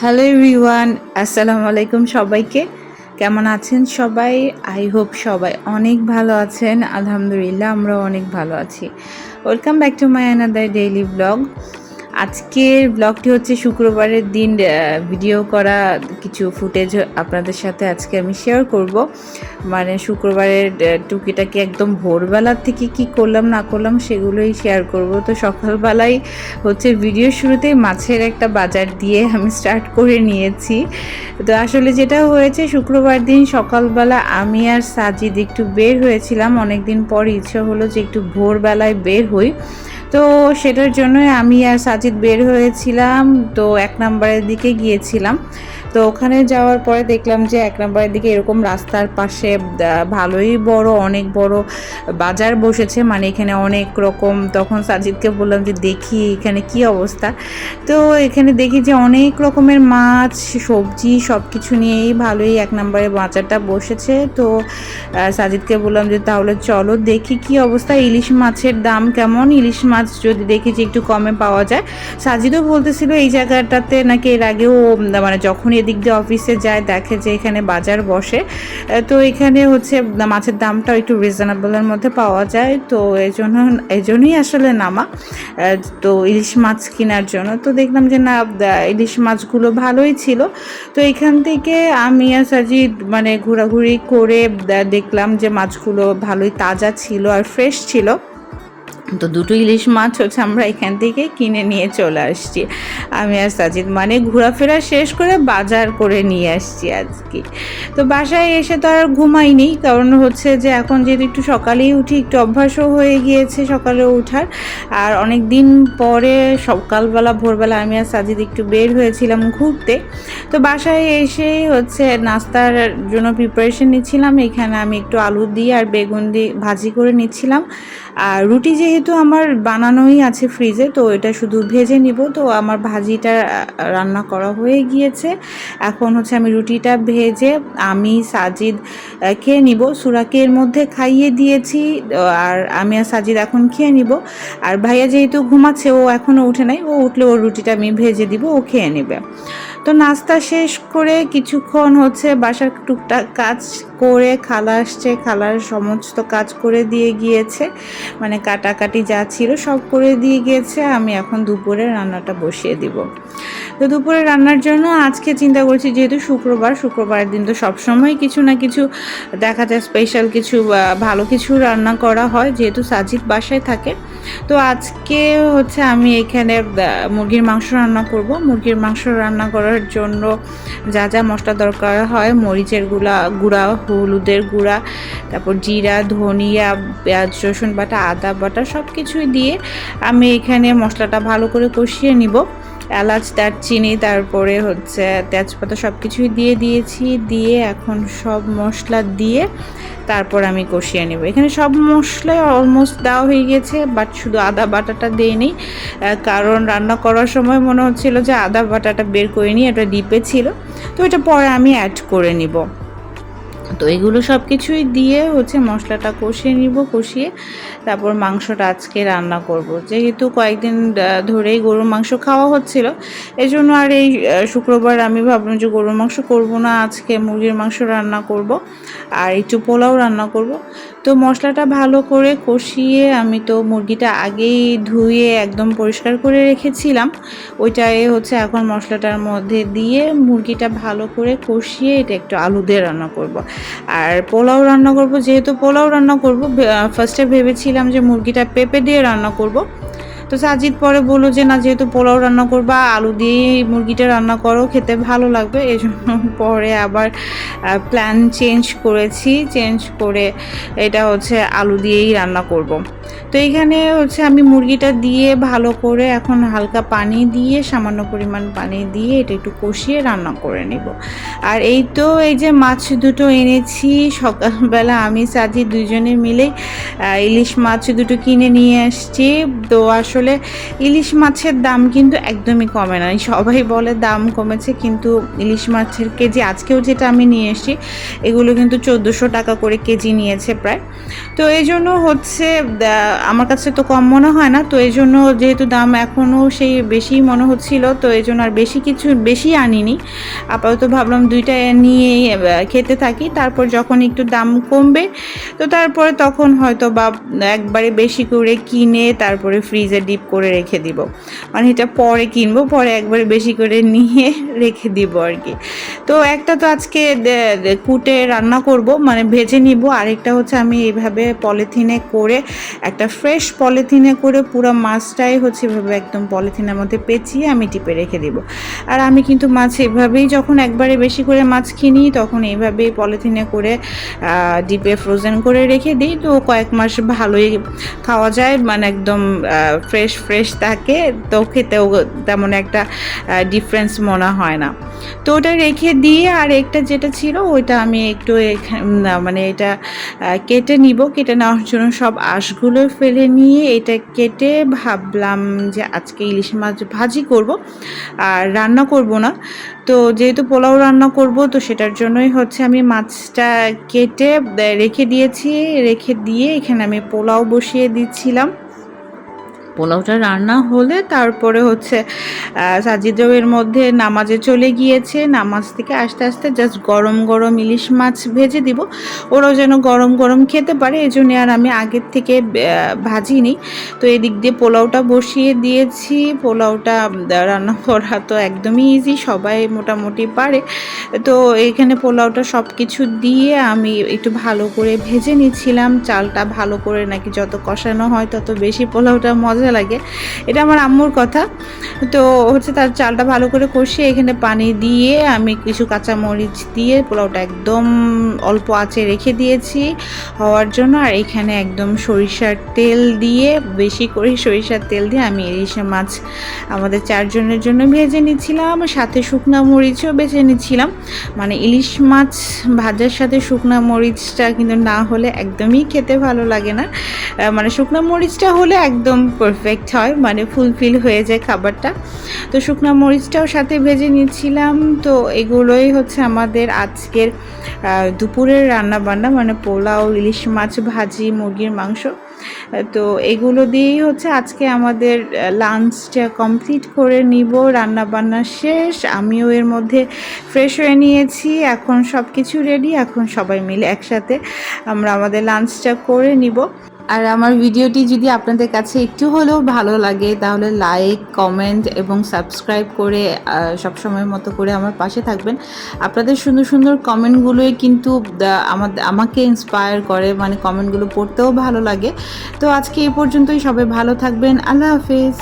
Hello everyone আসসালামু আলাইকুম সবাইকে। কেমন আছেন সবাই? আই হোপ সবাই অনেক ভালো আছেন। আলহামদুলিল্লাহ আমরা অনেক ভালো আছি। Welcome back to my another daily blog আজকের ব্লগটি হচ্ছে শুক্রবারের দিন ভিডিও করা কিছু ফুটেজ আপনাদের সাথে আজকে আমি শেয়ার করব। মানে শুক্রবারের টুকিটাকি একদম ভোরবেলা থেকে কি করলাম, না করলাম সেগুলোই শেয়ার করব। তো সকালবেলায় হচ্ছে ভিডিও শুরুতেই মাছের একটা বাজার দিয়ে আমি স্টার্ট করে নিয়েছি। তো আসলে যেটা হয়েছে, শুক্রবার দিন সকালবেলা আমি আর সাজিদ একটু বের হয়েছিলাম। অনেক দিন পর ইচ্ছে হলো যে একটু ভোরবেলায় বের হই। তো সেটার জন্যই আমি আর সাজিদ বের হয়েছিলাম তো এক নম্বরের দিকে গিয়েছিলাম। তো ওখানে যাওয়ার পরে দেখলাম যে এক নম্বরের দিকে এরকম রাস্তার পাশে ভালোই বড়, অনেক বড় বাজার বসেছে। মানে এখানে অনেক রকম, তখন সাজিদকে বললাম যে দেখি এখানে কি অবস্থা। তো এখানে দেখি যে অনেক রকমের মাছ, সবজি সব কিছু নিয়েই ভালোই এক নম্বরে বাজারটা বসেছে। তো সাজিদকে বললাম যে তাহলে চলো দেখি কি অবস্থা, ইলিশ মাছের দাম কেমন? ইলিশ মাছ যদি দেখি যে একটু কমে পাওয়া যায়। সাজিদও বলতেছিল এই জায়গাটাতে নাকি এর আগেও মানে যখন এদিক দিয়ে অফিসে যায়, দেখে যে এখানে বাজার বসে। তো এখানে হচ্ছে মাছের দামটাও একটু রিজনেবলের মধ্যে পাওয়া যায়। তো এই জন্য, এই জন্যই আসলে নামা। তো ইলিশ মাছ কেনার জন্য। তো দেখলাম যে না ইলিশ মাছগুলো ভালোই ছিল। তো এখান থেকে আমি আর সাজিদ মানে ঘোরাঘুরি করে দেখলাম যে মাছগুলো ভালোই তাজা ছিল আর ফ্রেশ ছিল। তো দুটো ইলিশ মাছ হচ্ছে আমরা এখান থেকে কিনে নিয়ে চলে আসছি। আমি আর সাজিদ মানে ঘোরাফেরা শেষ করে বাজার করে নিয়ে আসছি আজকে। তো বাসায় এসে তো আর ঘুমাইনি, কারণ হচ্ছে যে এখন যেহেতু একটু সকালেই উঠি, একটু অভ্যাসও হয়ে গিয়েছে সকালে ওঠার। আর অনেক দিন পরে সকালবেলা, ভোরবেলা আমি আর সাজিদ একটু বের হয়েছিলাম ঘুরতে। তো বাসায় এসেই হচ্ছে নাস্তার জন্য প্রিপারেশন নিচ্ছিলাম। এখানে আমি একটু আলু দিয়ে আর বেগুন দিয়ে ভাজি করে নিচ্ছিলাম। আর রুটি যেহেতু আমার বানানোই আছে ফ্রিজে তো এটা শুধু ভেজে নিব। তো আমার ভাজিটা রান্না করা হয়ে গিয়েছে। এখন হচ্ছে আমি রুটিটা ভেজে আমি সাজিদ খেয়ে নিব। সুরাকে এর মধ্যে খাইয়ে দিয়েছি আর আমি আর সাজিদ এখন খেয়ে নিব। আর ভাইয়া যেহেতু ঘুমাচ্ছে, ও এখনও উঠে নাই, ও উঠলে ওর রুটিটা আমি ভেজে দিব, ও খেয়ে নেবে। তো নাস্তা শেষ করে কিছুক্ষণ হচ্ছে বাসার টুকটাক কাজ করে, খালা আসছে, খালার সমস্ত কাজ করে দিয়ে গিয়েছে মানে কাটাকাটি যা ছিল সব করে দিয়ে গিয়েছে, আমি এখন দুপুরে রান্নাটা বসিয়ে দিব। তো দুপুরে রান্নার জন্য আজকে চিন্তা করছি যেহেতু শুক্রবার, শুক্রবারের দিন তো সবসময় কিছু না কিছু দেখা যায় স্পেশাল কিছু ভালো কিছু রান্না করা হয় যেহেতু সাজিদ বাসায় থাকে। তো আজকে হচ্ছে আমি এখানে মুরগির মাংস রান্না করব। মুরগির মাংস রান্না করার জন্য যা যা মশলা দরকার হয়, মরিচের গুঁড়া গুঁড়া, হলুদের গুঁড়া, তারপর জিরা, ধনিয়া, পেঁয়াজ, রসুন বাটা, আদা বাটা সব কিছুই দিয়ে আমি এখানে মশলাটা ভালো করে কষিয়ে নিব। এলাচ, দারচিনি, তারপরে হচ্ছে তেজপাতা সব কিছুই দিয়ে দিয়েছি। দিয়ে এখন সব মশলা দিয়ে তারপর আমি কষিয়ে নেব। এখানে সব মশলাই অলমোস্ট দেওয়া হয়ে গেছে বাট শুধু আদা বাটাটা দিইনি। কারণ রান্না করার সময় মনে হচ্ছিল যে আদা বাটাটা বের করে নিই, এটা ডিপে ছিল। তো এটা পরে আমি অ্যাড করে নিব। তো এগুলো সব কিছুই দিয়ে হচ্ছে মশলাটা কষিয়ে নিব, কষিয়ে তারপর মাংসটা আজকে রান্না করব যেহেতু কয়েকদিন ধরেই গরুর মাংস খাওয়া হচ্ছিল এই জন্য আর এই শুক্রবার আমি ভাবলাম যে গরুর মাংস করব না, আজকে মুরগির মাংস রান্না করব আর একটু পোলাও রান্না করব তো মশলাটা ভালো করে কষিয়ে আমি তো মুরগিটা আগেই ধুয়ে একদম পরিষ্কার করে রেখেছিলাম, ওইটাই হচ্ছে এখন মশলাটার মধ্যে দিয়ে মুরগিটা ভালো করে কষিয়ে এটা একটু আলু দিয়ে রান্না করব। আর পোলাও রান্না করব, যেহেতু পোলাও রান্না করব ফার্স্টে ভেবেছিলাম যে মুরগিটা পেঁপে দিয়ে রান্না করব। তো সাজিদ পরে বলল যে, না, যেহেতু পোলাও রান্না করবা, আলু দিয়েই মুরগিটা রান্না করো, খেতে ভালো লাগবে। এই পরে আবার প্ল্যান চেঞ্জ করেছি। চেঞ্জ করে এটা হচ্ছে আলু দিয়েই রান্না করব। তো এইখানে হচ্ছে আমি মুরগিটা দিয়ে ভালো করে এখন হালকা পানি দিয়ে, সামান্য পরিমাণ পানি দিয়ে এটা একটু কষিয়ে রান্না করে নেব। আর এই তো এই যে মাছ দুটো এনেছি, সকালবেলা আমি সাজি দুজনে মিলে ইলিশ মাছ দুটো কিনে নিয়ে আসছি। তো আসলে ইলিশ মাছের দাম কিন্তু একদমই কমে না। সবাই বলে দাম কমেছে, কিন্তু ইলিশ মাছের কেজি, আজকেও যেটা আমি নিয়ে এসেছি, এগুলো কিন্তু চোদ্দোশো টাকা করে কেজি নিয়েছে প্রায়। তো এই জন্য হচ্ছে আমার কাছে তো কম মনে হয় না, তো এই জন্য যেহেতু দাম এখনও সেই বেশি মনে হচ্ছিল, তো এই জন্য আর বেশি কিছু, বেশি আনিনি। আপাতত ভাবলাম দুইটা নিয়ে খেতে থাকি। তারপর যখন একটু দাম কমবে, তো তারপরে তখন হয়তো বা একবারে বেশি করে কিনে, তারপরে ফ্রিজে ডিপ করে রেখে দিব। মানে এটা পরে কিনবো, পরে একবারে বেশি করে নিয়ে রেখে দিব আর কি। তো একটা তো আজকে কুটে রান্না করব মানে ভেজে নিব। আরেকটা হচ্ছে আমি এইভাবে পলিথিনে করে, একটা ফ্রেশ পলিথিনে করে পুরো মাছটাই হচ্ছে এভাবে একদম পলিথিনের মধ্যে পেঁচিয়ে আমি টিপে রেখে দিব। আর আমি কিন্তু মাছ এভাবেই যখন একবারে বেশি করে মাছ কিনি, তখন এইভাবেই পলিথিনে করে ডিপে ফ্রোজেন করে রেখে দিই। তো কয়েক মাস ভালোই খাওয়া যায় মানে একদম ফ্রেশ ফ্রেশ ফ্রেশ থাকে, তো খেতেও তেমন একটা ডিফারেন্স মনে হয় না। তো ওটা রেখে দিয়ে আর একটা যেটা ছিল, ওইটা আমি একটু মানে এটা কেটে নিব। কেটে নেওয়ার জন্য সব আঁশগুলো ফেলে নিয়ে এটা কেটে ভাবলাম যে আজকে ইলিশ মাছ ভাজি করব, আর রান্না করব না। তো যেহেতু পোলাও রান্না করব, তো সেটার জন্যই হচ্ছে আমি মাছটা কেটে রেখে দিয়েছি। রেখে দিয়ে এখানে আমি পোলাও বসিয়ে দিচ্ছিলাম। পোলাওটা রান্না হলে তারপরে হচ্ছে সাজিদও মধ্যে নামাজে চলে গিয়েছে। নামাজ থেকে আস্তে আস্তে জাস্ট গরম গরম ইলিশ মাছ ভেজে দিব। ওরাও যেন গরম গরম খেতে পারে এই জন্য আর আমি আগের থেকে ভাজিনি। তো এদিক দিয়ে পোলাওটা বসিয়ে দিয়েছি। পোলাওটা রান্না করা তো একদমই ইজি সবাই মোটামুটি পারে। তো এখানে পোলাওটা সব কিছু দিয়ে আমি একটু ভালো করে ভেজে নিচ্ছিলাম। চালটা ভালো করে নাকি যত কষানো হয় তত বেশি পোলাওটা মজা লাগে। এটা আমার আম্মুর কথা। তো হচ্ছে তার চালটা ভালো করে কষিয়ে এখানে পানি দিয়ে আমি কিছু কাঁচা মরিচ দিয়ে পোলাওটা একদম অল্প আঁচে রেখে দিয়েছি হওয়ার জন্য। আর এখানে একদম সরিষার তেল দিয়ে, বেশি করে সরিষার তেল দিয়ে আমি ইলিশে মাছ আমাদের চারজনের জন্য ভেজে নিচ্ছিলাম। সাথে শুকনা মরিচও বেছে নিচ্ছিলাম। মানে ইলিশ মাছ ভাজার সাথে শুকনা মরিচটা কিন্তু না হলে একদমই খেতে ভালো লাগে না। মানে শুকনা মরিচটা হলে একদম পারফেক্ট হয় মানে ফুলফিল হয়ে যায় খাবারটা। তো শুকনা মরিচটাও সাথে ভেজে নিচ্ছিলাম। তো এগুলোই হচ্ছে আমাদের আজকের দুপুরের রান্না বান্না মানে পোলাও, ইলিশ মাছ, ভাজি, মুরগির মাংস। তো এগুলো দিয়েই হচ্ছে আজকে আমাদের লাঞ্চটা কমপ্লিট করে নিব। রান্না বান্না শেষ। আমিও এর মধ্যে ফ্রেশ হয়ে নিয়েছি। এখন সব কিছু রেডি এখন সবাই মিলে একসাথে আমরা আমাদের লাঞ্চটা করে নিব। আর আমার ভিডিওটি যদি আপনাদের কাছে একটু হলেও ভালো লাগে, তাহলে লাইক কমেন্ট এবং সাবস্ক্রাইব করে সব সময় মতো করে আমার পাশে থাকবেন। আপনাদের সুন্দর সুন্দর কমেন্টগুলোই কিন্তু আমাদের আমাকে ইন্সপায়ার করে মানে কমেন্টগুলো পড়তেও ভালো লাগে। তো আজকে এই পর্যন্তই সবাই ভালো থাকবেন। আল্লাহ হাফিজ।